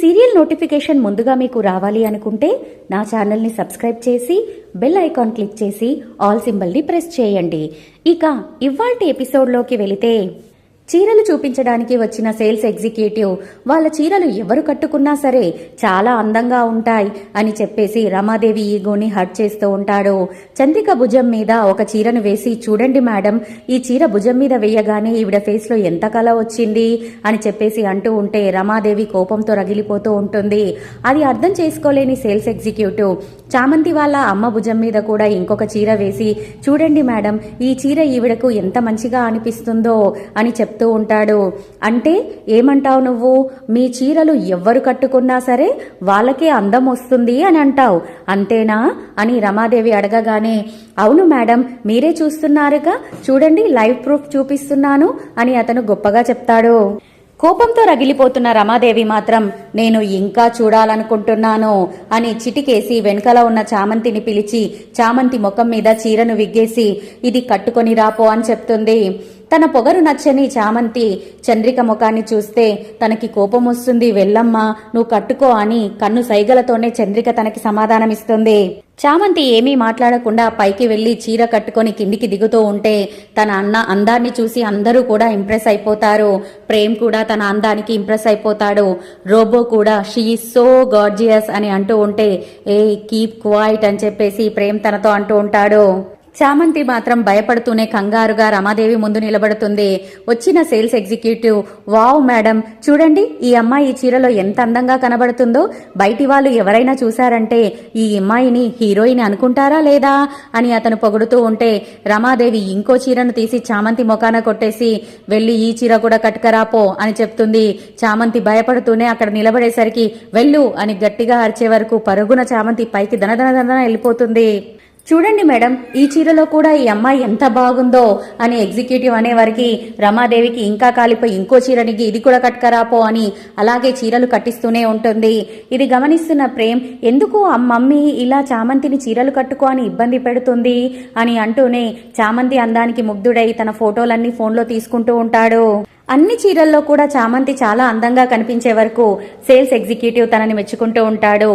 Serial notification ముందుగా మీకు రావాలి అనుకుంటే నా ఛానల్ని సబ్స్క్రైబ్ చేసి బెల్ ఐకాన్ క్లిక్ చేసి ఆల్ సింబల్ని ప్రెస్ చేయండి. ఇక ఇవాల్టి ఎపిసోడ్లోకి వెళితే చీరలు చూపించడానికి వచ్చిన సేల్స్ ఎగ్జిక్యూటివ్ వాళ్ళ చీరలు ఎవరు కట్టుకున్నా సరే చాలా అందంగా ఉంటాయి అని చెప్పేసి రమాదేవి ఈగోని హర్ట్ చేస్తూ ఉంటాడు. చంద్రిక భుజం మీద ఒక చీరను వేసి చూడండి మేడం ఈ చీర భుజం మీద వేయగానే ఈవిడ ఫేస్లో ఎంత కళ వచ్చింది అని చెప్పేసి అంటూ ఉంటే రమాదేవి కోపంతో రగిలిపోతూ ఉంటుంది. అది అర్థం చేసుకోలేని సేల్స్ ఎగ్జిక్యూటివ్ చామంతి వాళ్ళ అమ్మ భుజం మీద కూడా ఇంకొక చీర వేసి చూడండి మేడం ఈ చీర ఈవిడకు ఎంత మంచిగా అనిపిస్తుందో అని చెప్తూ ఉంటాడు. అంటే ఏమంటావు నువ్వు? మీ చీరలు ఎవ్వరు కట్టుకున్నా సరే వాళ్ళకే అందం వస్తుంది అని అంటావు. అంతేనా? అని రమాదేవి అడగగానే అవును మేడం మీరే చూస్తున్నారుగా. చూడండి లైవ్ ప్రూఫ్ చూపిస్తున్నాను అని అతను గొప్పగా చెప్తాడు. కోపంతో రగిలిపోతున్న రమాదేవి మాత్రం నేను ఇంకా చూడాలనుకుంటున్నాను అని చిటికేసి వెనకల ఉన్న చామంతిని పిలిచి చామంతి ముఖం మీద చీరను విగ్గేసి ఇది కట్టుకొని రాపో అని చెప్తుంది. తన పొగరు నచ్చని చామంతి చంద్రిక ముఖాన్ని చూస్తే తనకి కోపం వస్తుంది వెళ్ళమ్మా నువ్వు కట్టుకో అని కన్ను సైగలతోనే చంద్రిక తనకి సమాధానమిస్తుంది. చామంతి ఏమీ మాట్లాడకుండా పైకి వెళ్ళి చీర కట్టుకొని కిందికి దిగుతూ ఉంటే తన అన్న అందాన్ని చూసి అందరూ కూడా ఇంప్రెస్ అయిపోతారు. ప్రేమ్ కూడా తన అందానికి ఇంప్రెస్ అయిపోతాడు. రోబో కూడా షీ సో గార్జియస్ అని అంటూ ఉంటే ఏ కీప్ క్వైట్ అని చెప్పేసి ప్రేమ్ తనతో అంటూ ఉంటాడు. చామంతి మాత్రం భయపడుతూనే కంగారుగా రమాదేవి ముందు నిలబడుతుంది. వచ్చిన సేల్స్ ఎగ్జిక్యూటివ్ వావ్ మేడం చూడండి ఈ అమ్మాయి ఈ చీరలో ఎంత అందంగా కనబడుతుందో. బయటి వాళ్ళు ఎవరైనా చూశారంటే ఈ అమ్మాయిని హీరోయిన్ అనుకుంటారా లేదా అని అతను పొగుడుతూ ఉంటే రమాదేవి ఇంకో చీరను తీసి చామంతి మొకాన కొట్టేసి వెళ్ళి ఈ చీర కూడా కట్టుకరాపో అని చెప్తుంది. చామంతి భయపడుతూనే అక్కడ నిలబడేసరికి వెళ్ళు అని గట్టిగా అరిచే వరకు పరుగున చామంతి పైకి దనదన దనదన వెళ్ళిపోతుంది. చూడండి మేడం ఈ చీరలో కూడా ఈ అమ్మాయి ఎంత బాగుందో అని ఎగ్జిక్యూటివ్ అనేవారికి రమాదేవికి ఇంకా కాలిపోయి ఇంకో చీరనికి ఇది కూడా కట్టుకరాపో అని అలాగే చీరలు కట్టిస్తూనే ఉంటుంది. ఇది గమనిస్తున్న ప్రేమ్ ఎందుకు ఆ మమ్మీ ఇలా చామంతిని చీరలు కట్టుకో అని ఇబ్బంది పెడుతుంది అని అంటూనే చామంతి అందానికి ముగ్ధుడై తన ఫోటోలన్నీ ఫోన్లో తీసుకుంటూ ఉంటాడు. అన్ని చీరల్లో కూడా చామంతి చాలా అందంగా కనిపించే వరకు సేల్స్ ఎగ్జిక్యూటివ్ తనని మెచ్చుకుంటూ ఉంటాడు.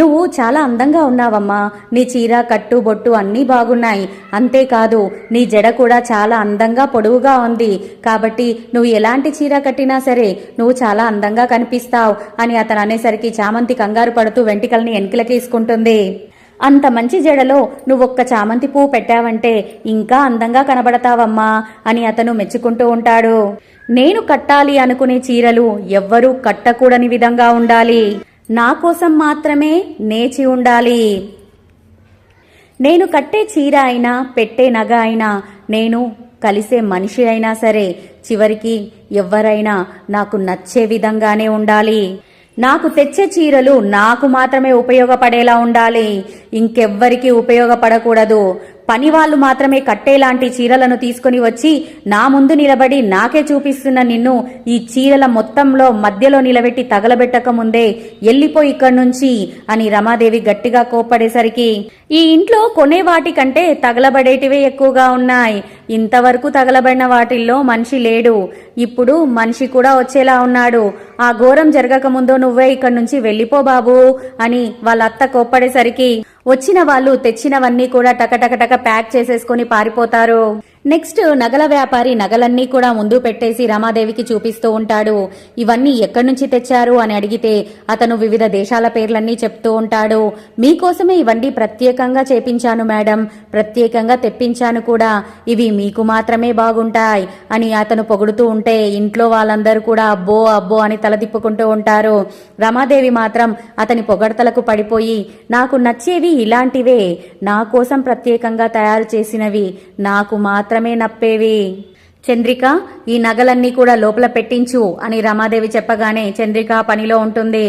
నువ్వు చాలా అందంగా ఉన్నావమ్మా. నీ చీర కట్టు బొట్టు అన్నీ బాగున్నాయి. అంతేకాదు నీ జడ కూడా చాలా అందంగా పొడవుగా ఉంది. కాబట్టి నువ్వు ఎలాంటి చీర కట్టినా సరే నువ్వు చాలా అందంగా కనిపిస్తావు అని అతను అనేసరికి చామంతి కంగారు పడుతూ వెంటికల్ని వెనకిలకేసుకుంటుంది అంత మంచి జడలో నువ్వొక్క చామంతి పువ్వు పెట్టావంటే ఇంకా అందంగా కనబడతావమ్మా అని అతను మెచ్చుకుంటూ ఉంటాడు. నేను కట్టాలి అనుకునే చీరలు ఎవ్వరూ కట్టకూడని విధంగా ఉండాలి. నా కోసం మాత్రమే నేచి ఉండాలి. నేను కట్టే చీర అయినా పెట్టే నగ అయినా నేను కలిసే మనిషి అయినా సరే చివరికి ఎవ్వరైనా నాకు నచ్చే విధంగానే ఉండాలి. నాకు తెచ్చే చీరలు నాకు మాత్రమే ఉపయోగపడేలా ఉండాలి. ఇంకెవ్వరికీ ఉపయోగపడకూడదు. పని వాళ్ళు మాత్రమే కట్టేలాంటి చీరలను తీసుకుని వచ్చి నా ముందు నిలబడి నాకే చూపిస్తున్న నిన్ను ఈ చీరల మొత్తంలో మధ్యలో నిలబెట్టి తగలబెట్టక ముందే ఎల్లిపో ఇక్కడి నుంచి అని రమాదేవి గట్టిగా కోప్పడేసరికి ఈ ఇంట్లో కొనే వాటి కంటే తగలబడేటివే ఎక్కువగా ఉన్నాయి. ఇంతవరకు తగలబడిన వాటిల్లో మనిషి లేడు. ఇప్పుడు మనిషి కూడా వచ్చేలా ఉన్నాడు. ఆ ఘోరం జరగక ముందు నువ్వే ఇక్కడి నుంచి వెళ్ళిపో బాబు అని వాళ్ళ అత్త కోప్పడేసరికి వచ్చిన వాళ్ళు తెచ్చినవన్నీ కూడా టకటకటక ప్యాక్ చేసేసుకుని పారిపోతారు. నెక్స్ట్ నగల వ్యాపారి నగలన్నీ కూడా ముందు పెట్టేసి రమాదేవికి చూపిస్తూ ఉంటాడు. ఇవన్నీ ఎక్కడి నుంచి తెచ్చారు అని అడిగితే అతను వివిధ దేశాల పేర్లన్నీ చెప్తూ ఉంటాడు. మీకోసమే ఇవన్నీ ప్రత్యేకంగా చేపించాను మేడం. ప్రత్యేకంగా తెప్పించాను కూడా. ఇవి మీకు మాత్రమే బాగుంటాయి అని అతను పొగుడుతూ ఉంటే ఇంట్లో వాళ్ళందరూ కూడా అబ్బో అబ్బో అని తలదిప్పుకుంటూ ఉంటారు. రమాదేవి మాత్రం అతని పొగడతలకు పడిపోయి నాకు నచ్చేవి ఇలాంటివే. నా కోసం ప్రత్యేకంగా తయారు చేసినవి. నాకు మాత్రం మాత్రమే నప్పేవి. చంద్రిక ఈ నగలన్నీ కూడా లోపల పెట్టించు అని రమాదేవి చెప్పగానే చంద్రిక పనిలో ఉంటుంది.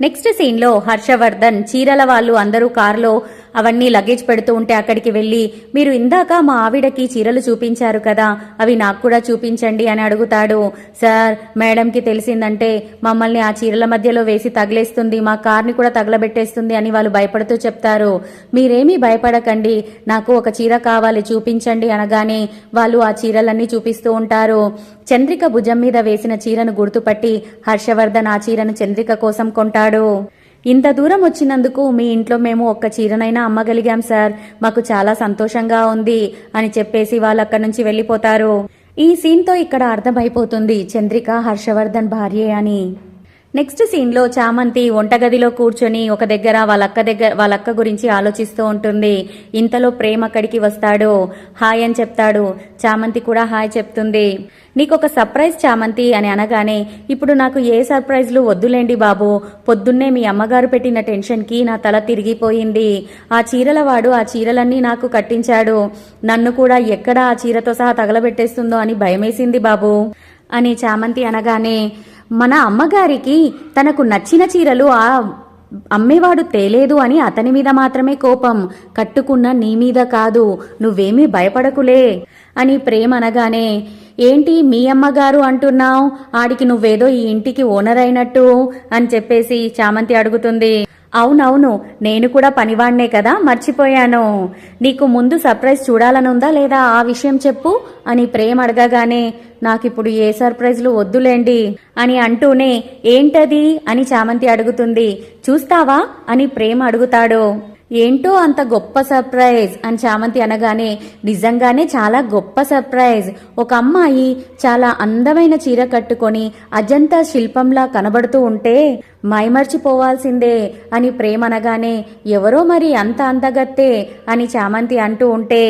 నెక్స్ట్ సీన్లో హర్షవర్ధన్ చీరల వాళ్ళు అందరూ కారులో అవన్నీ లగేజ్ పెడుతూ ఉంటే అక్కడికి వెళ్ళి మీరు ఇందాక మా ఆవిడకి చీరలు చూపించారు కదా అవి నాకు కూడా చూపించండి అని అడుగుతాడు. సార్ మేడంకి తెలిసిందంటే మమ్మల్ని ఆ చీరల మధ్యలో వేసి తగిలేస్తుంది మా కార్ని కూడా తగలబెట్టేస్తుంది అని వాళ్ళు భయపడుతూ చెప్తారు. మీరేమీ భయపడకండి నాకు ఒక చీర కావాలి చూపించండి అనగానే వాళ్ళు ఆ చీరలన్నీ చూపిస్తూ ఉంటారు. చంద్రిక భుజం మీద వేసిన చీరను గుర్తుపట్టి హర్షవర్ధన్ ఆ చీరను చంద్రిక కోసం కొంటాడు. ఇంత దూరం వచ్చినందుకు మీ ఇంట్లో మేము ఒక్క చీరనైనా అమ్మగలిగాం సార్. మాకు చాలా సంతోషంగా ఉంది అని చెప్పేసి వాళ్ళు అక్కడి నుంచి వెళ్ళిపోతారు. ఈ సీన్తో ఇక్కడ అర్థమైపోతుంది చంద్రిక హర్షవర్ధన్ భార్యే అని. నెక్స్ట్ సీన్లో చామంతి వంటగదిలో కూర్చొని ఒక దగ్గర వాళ్ళ అక్క దగ్గర వాళ్ళ అక్క గురించి ఆలోచిస్తూ ఉంటుంది. ఇంతలో ప్రేమ్ అక్కడికి వస్తాడు. హాయ్ అని చెప్తాడు. చామంతి కూడా హాయ్ చెప్తుంది. నీకు ఒక సర్ప్రైజ్ చామంతి అని అనగానే ఇప్పుడు నాకు ఏ సర్ప్రైజ్లు వద్దులేండి బాబు. పొద్దున్నే మీ అమ్మగారు పెట్టిన టెన్షన్కి నా తల తిరిగిపోయింది. ఆ చీరల వాడు ఆ చీరలన్నీ నాకు కట్టించాడు. నన్ను కూడా ఎక్కడ ఆ చీరతో సహా తగలబెట్టేస్తుందో అని భయమేసింది బాబు. అని చామంతి అనగానే మన అమ్మగారికి తనకు నచ్చిన చీరలు ఆ అమ్మేవాడు తేలేదు అని అతని మీద మాత్రమే కోపం. కట్టుకున్న నీ మీద కాదు నువ్వేమీ భయపడకులే అని ప్రేమ అనగానే ఏంటి మీ అమ్మగారు అంటున్నావు? ఆడికి నువ్వేదో ఈ ఇంటికి ఓనర్ అయినట్టు అని చెప్పేసి చామంతి అడుగుతుంది. అవునవును నేను కూడా పనివాణ్ణే కదా మర్చిపోయాను. నీకు ముందు సర్ప్రైజ్ చూడాలనుందా లేదా ఆ విషయం చెప్పు అని ప్రేమ అడగగానే నాకిప్పుడు ఏ సర్ప్రైజ్లు వద్దులేండి అని అంటూనే ఏంటది అని చామంతి అడుగుతుంది. చూస్తావా అని ప్రేమ అడుగుతాడు. ఏంటో అంత గొప్ప సర్ప్రైజ్ అని చామంతి అనగానే నిజంగానే చాలా గొప్ప సర్ప్రైజ్. ఒక అమ్మాయి చాలా అందమైన చీర కట్టుకొని అజంతా శిల్పంలా కనబడుతూ ఉంటే మైమర్చిపోవాల్సిందే అని ప్రేమ అనగానే ఎవరో మరి అంత అందగత్తే? అని చామంతి అంటూ ఉంటే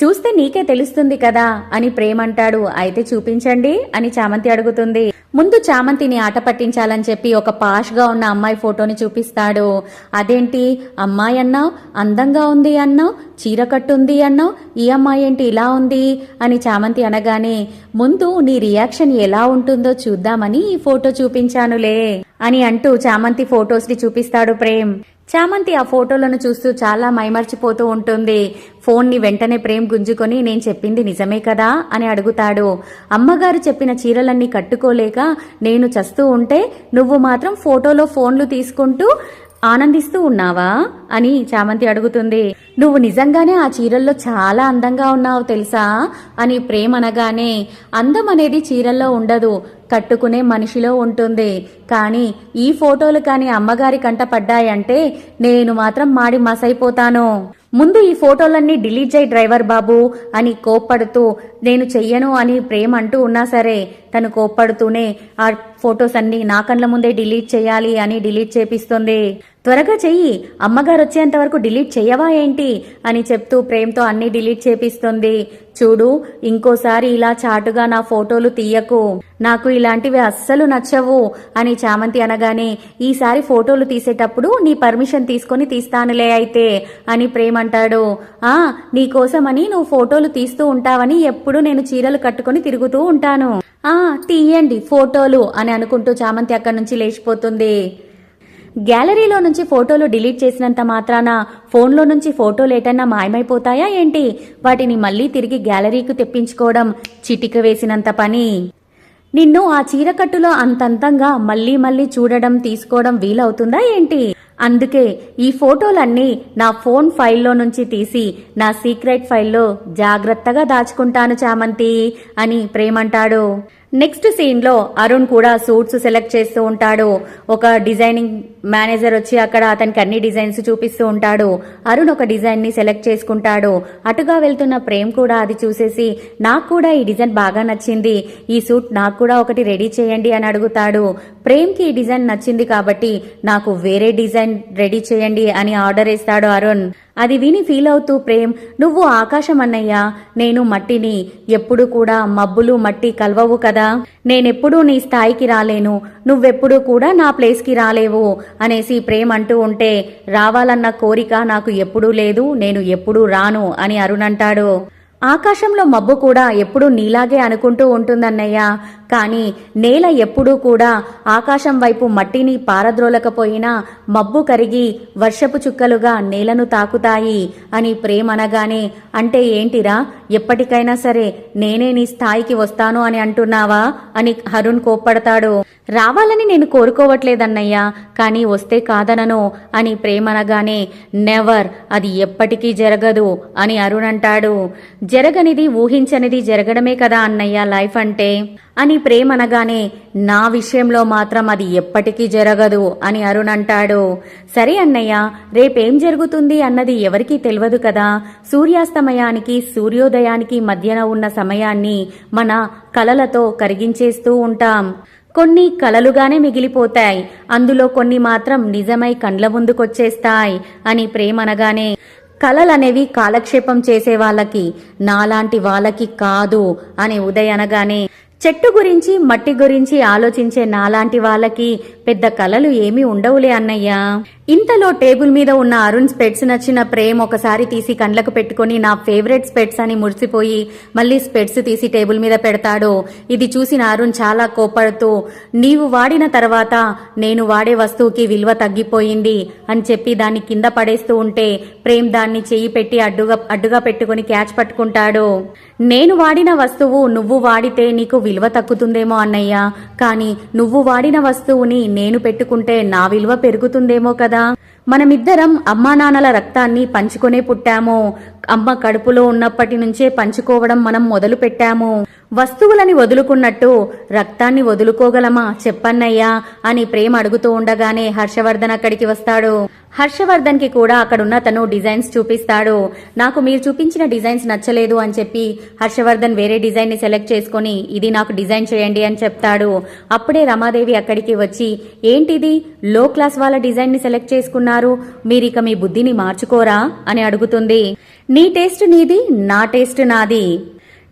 చూస్తే నీకే తెలుస్తుంది కదా అని ప్రేమంటాడు. అయితే చూపించండి అని చామంతి అడుగుతుంది. ముందు చామంతిని ఆట పట్టించాలని చెప్పి ఒక పాష్గా ఉన్న అమ్మాయి ఫోటోని చూపిస్తాడు. అదేంటి? అమ్మాయి అన్నావు అందంగా ఉంది అన్నావు చీర కట్టుంది అన్నావు ఈ అమ్మాయి ఏంటి ఇలా ఉంది? అని చామంతి అనగానే ముందు నీ రియాక్షన్ ఎలా ఉంటుందో చూద్దామని ఈ ఫోటో చూపించానులే అని అంటూ చామంతి ఫొటోస్ని చూపిస్తాడు ప్రేమ్. చామంతి ఆ ఫోటోలను చూస్తూ చాలా మైమర్చిపోతూ ఉంటుంది. ఫోన్ని వెంటనే ప్రేమ్ గుంజుకొని నేను చెప్పింది నిజమే కదా? అని అడుగుతాడు. అమ్మగారు చెప్పిన చీరలన్నీ కట్టుకోలేక నేను చస్తూ ఉంటే నువ్వు మాత్రం ఫోటోలో ఫోన్లు తీసుకుంటూ ఆనందిస్తూ ఉన్నావా? అని చామంతి అడుగుతుంది. నువ్వు నిజంగానే ఆ చీరల్లో చాలా అందంగా ఉన్నావు తెలుసా? అని ప్రేమ అనగానే అందం అనేది చీరల్లో ఉండదు. కట్టుకునే మనిషిలో ఉంటుంది. కానీ ఈ ఫోటోలు కానీ అమ్మగారి కంట పడ్డాయంటే నేను మాత్రం మాడి మసైపోతాను. ముందు ఈ ఫోటోలన్నీ డిలీట్ చేయి డ్రైవర్ బాబు అని కోప్పడుతూ నేను చెయ్యను అని ప్రేమ అంటూ ఉన్నా సరే తను కోప్పడుతూనే ఆ ఫొటోస్ అన్ని నా కండ్ల ముందే డిలీట్ చేయాలి అని డిలీట్ చేపిస్తుంది. త్వరగా చెయ్యి అమ్మగారు వచ్చేంత వరకు డిలీట్ చెయ్యవా ఏంటి? అని చెప్తూ ప్రేమతో అన్ని డిలీట్ చేపిస్తుంది. చూడు ఇంకోసారి ఇలా చాటుగా నా ఫోటోలు తీయకు. నాకు ఇలాంటివి అస్సలు నచ్చవు అని చామంతి అనగానే ఈసారి ఫోటోలు తీసేటప్పుడు నీ పర్మిషన్ తీసుకొని తీస్తానులే అయితే అని ప్రేమంటాడు ఆ నీకోసమని నువ్వు ఫోటోలు తీస్తూ ఉంటావని ఎప్పుడు నేను చీరలు కట్టుకొని తిరుగుతూ ఉంటాను. ఆ తీయండి ఫోటోలు అని అనుకుంటూ చామంతి అక్కడి నుంచి లేచిపోతుంది. గ్యాలరీలో నుంచి ఫోటోలు డిలీట్ చేసినంత మాత్రాన ఫోన్లో నుంచి ఫోటోలు ఏటన్నా మాయమైపోతాయా ఏంటి? వాటిని మళ్ళీ తిరిగి గ్యాలరీకి తెప్పించుకోవడం చిటిక వేసినంత పని. నిన్ను ఆ చీరకట్టులో అంతంతంగా మళ్ళీ మళ్ళీ చూడడం తీసుకోవడం వీలవుతుందా ఏంటి? అందుకే ఈ ఫోటోలన్నీ నా ఫోన్ ఫైల్లో నుంచి తీసి నా సీక్రెట్ ఫైల్లో జాగ్రత్తగా దాచుకుంటాను చామంతి అని ప్రేమంటాడు. నెక్స్ట్ సీన్లో అరుణ్ కూడా సూట్స్ సెలెక్ట్ చేస్తూ ఉంటాడు. ఒక డిజైనింగ్ మేనేజర్ వచ్చి అక్కడ అతనికి అన్ని డిజైన్స్ చూపిస్తూ ఉంటాడు. అరుణ్ ఒక డిజైన్ని సెలెక్ట్ చేసుకుంటాడు. అటుగా వెళ్తున్న ప్రేమ్ కూడా అది చూసేసి నాకు కూడా ఈ డిజైన్ బాగా నచ్చింది. ఈ సూట్ నాకు కూడా ఒకటి రెడీ చేయండి అని అడుగుతాడు. ప్రేమ్కి ఈ డిజైన్ నచ్చింది కాబట్టి నాకు వేరే డిజైన్ రెడీ చేయండి అని ఆర్డర్ ఇస్తాడు అరుణ్. అది విని ఫీల్ అవుతూ ప్రేమ్ నువ్వు ఆకాశం అన్నయ్యా నేను మట్టిని. ఎప్పుడు కూడా మబ్బులు మట్టి కలవవు కదా. నేనెప్పుడూ నీ స్థాయికి రాలేను. నువ్వెప్పుడూ కూడా నా ప్లేస్కి రాలేవు అనేసి ప్రేమ్ అంటూ ఉంటే రావాలన్న కోరిక నాకు ఎప్పుడూ లేదు. నేను ఎప్పుడూ రాను అని అరుణ్ అంటాడు. ఆకాశంలో మబ్బు కూడా ఎప్పుడూ నీలాగే అనుకుంటూ ఉంటుందన్నయ్యా. కానీ నేల ఎప్పుడూ కూడా ఆకాశం వైపు మట్టిని పారద్రోలకపోయినా మబ్బు కరిగి వర్షపు చుక్కలుగా నేలను తాకుతాయి అని ప్రేమనగానే అంటే ఏంటిరా? ఎప్పటికైనా సరే నేనే నీ స్థాయికి వస్తాను అని అంటున్నావా? అని హరుణ్ కోప్పడతాడు. రావాలని నేను కోరుకోవట్లేదన్నయ్యా కానీ వస్తే కాదనను అని ప్రేమనగానే నెవర్ అది ఎప్పటికీ జరగదు అని అరుణ్ అంటాడు. జరగనిది ఊహించనిది జరగడమే కదా అన్నయ్య లైఫ్ అంటే? అని ప్రేమనగానే నా విషయంలో మాత్రం అది ఎప్పటికీ జరగదు అని అరుణ్ అంటాడు. సరే అన్నయ్య రేపేం జరుగుతుంది అన్నది ఎవరికీ తెలియదు కదా? సూర్యాస్తమయానికి సూర్యోదయానికి మధ్యన ఉన్న సమయాన్ని మన కలలతో కరిగించేస్తూ ఉంటాం. కొన్ని కలలుగానే మిగిలిపోతాయి. అందులో కొన్ని మాత్రం నిజమై కండ్ల ముందుకొచ్చేస్తాయి అని ప్రేమనగానే కలలనేవి కాలక్షేపం చేసే వాళ్ళకి నాలాంటి వాళ్ళకి కాదు అని ఉదయ్ అనగానే చెట్టు గురించి మట్టి గురించి ఆలోచించే నాలాంటి వాళ్ళకి పెద్ద కలలు ఏమీ ఉండవులే అన్నయ్యా. ఇంతలో టేబుల్ మీద ఉన్న అరుణ్ స్పెట్స్ నచ్చిన ప్రేమ్ ఒకసారి తీసి కండ్లకు పెట్టుకొని నా ఫేవరెట్ స్పెట్స్ అని మురిసిపోయి మళ్ళీ స్పెట్స్ తీసి టేబుల్ మీద పెడతాడు. ఇది చూసిన అరుణ్ చాలా కోపడుతూ నీవు వాడిన తర్వాత నేను వాడే వస్తువుకి విలువ తగ్గిపోయింది అని చెప్పి దాన్ని కింద పడేస్తూ ఉంటే ప్రేమ్ దాన్ని చెయ్యి పెట్టి అడ్డుగా అడ్డుగా పెట్టుకుని క్యాచ్ పట్టుకుంటాడు. నేను వాడిన వస్తువు నువ్వు వాడితే నీకు విలువ తగ్గుతుందేమో అన్నయ్య. కానీ నువ్వు వాడిన వస్తువుని నేను పెట్టుకుంటే నా విలువ పెరుగుతుందేమో కదా. మనమిద్దరం అమ్మా నాన్నల రక్తాన్ని పంచుకొనే పుట్టాము. అమ్మ కడుపులో ఉన్నప్పటి నుంచే పంచుకోవడం మనం మొదలు పెట్టాము వస్తువులని వదులుకున్నట్టు రక్తాన్ని వదులుకోగలమా చెప్పన్నయ్యా అని ప్రేమ అడుగుతూ ఉండగానే హర్షవర్ధన్ అక్కడికి వస్తాడు. హర్షవర్ధన్కి కూడా అక్కడున్న తను డిజైన్స్ చూపిస్తాడు. నాకు మీరు చూపించిన డిజైన్స్ నచ్చలేదు అని చెప్పి హర్షవర్ధన్ వేరే డిజైన్ని సెలెక్ట్ చేసుకొని ఇది నాకు డిజైన్ చేయండి అని చెప్తాడు. అప్పుడే రమాదేవి అక్కడికి వచ్చి ఏంటిది? లో క్లాస్ వాళ్ళ డిజైన్ని సెలెక్ట్ చేసుకున్నారు? మీరిక మీ బుద్ధిని మార్చుకోరా? అని అడుగుతుంది. నీ టేస్ట్ నీది నా టేస్ట్ నాది.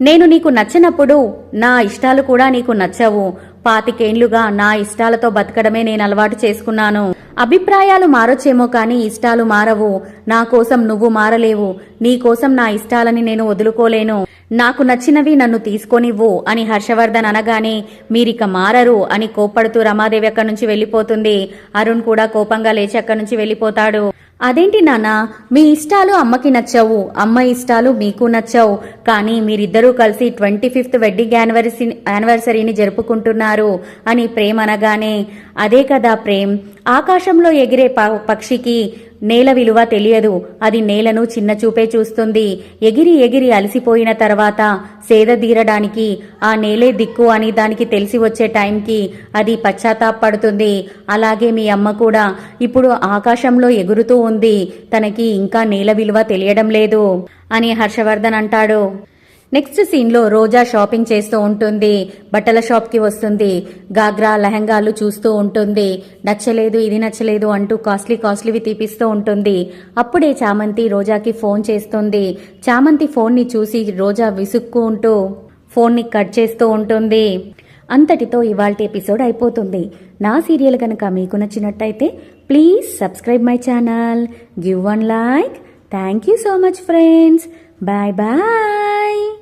నేను నీకు నచ్చినప్పుడు నా ఇష్టాలు కూడా నీకు నచ్చవు. పాతికేండ్లుగా నా ఇష్టాలతో బతకడమే నేను అలవాటు చేసుకున్నాను. అభిప్రాయాలు మారొచ్చేమో కానీ ఇష్టాలు మారవు. నా కోసం నువ్వు మారలేవు. నీ కోసం నా ఇష్టాలని నేను వదులుకోలేను. నాకు నచ్చినవి నన్ను తీసుకొనివ్వు అని హర్షవర్ధన్ అనగానే మీరిక మారరు అని కోప్పడుతూ రమాదేవి అక్కడి నుంచి వెళ్ళిపోతుంది. అరుణ్ కూడా కోపంగా లేచి అక్కడి నుంచి వెళ్ళిపోతాడు. అదేంటి నాన్న? మీ ఇష్టాలు అమ్మకి నచ్చవు. అమ్మ ఇష్టాలు మీకు నచ్చవు. కానీ మీరిద్దరూ కలిసి ట్వంటీ ఫిఫ్త్ వెడ్డింగ్ యానివర్సరీ యానివర్సరీని జరుపుకుంటున్నారు అని ప్రేమ్ అనగానే అదే కదా ప్రేమ్. ఆకాశంలో ఎగిరే ప- పక్షికి నేల విలువ తెలియదు. అది నేలను చిన్న చూపే చూస్తుంది. ఎగిరి ఎగిరి అలసిపోయిన తర్వాత సేద తీరడానికి ఆ నేలే దిక్కు అని దానికి తెలిసి వచ్చే టైంకి అది పశ్చాత్తాపడుతుంది అలాగే మీ అమ్మ కూడా ఇప్పుడు ఆకాశంలో ఎగురుతూ ఉంది. తనకి ఇంకా నేల విలువ తెలియడం లేదు అని హర్షవర్ధన్ అంటాడు. నెక్స్ట్ సీన్లో రోజా షాపింగ్ చేస్తూ ఉంటుంది. బట్టల షాప్కి వస్తుంది. గాగ్రా లెహంగాలు చూస్తూ ఉంటుంది. నచ్చలేదు ఇది నచ్చలేదు అంటూ కాస్ట్లీ కాస్ట్లీవి తీపిస్తూ ఉంటుంది. అప్పుడే చామంతి రోజాకి ఫోన్ చేస్తుంది. చామంతి ఫోన్ని చూసి రోజా విసుక్కుంటూ ఫోన్ని కట్ చేస్తూ ఉంటుంది. అంతటితో ఇవాల్టి ఎపిసోడ్ అయిపోతుంది. నా సీరియల్ కనుక మీకు నచ్చినట్టయితే please subscribe my channel. Give one like. Thank you so much friends. Bye bye.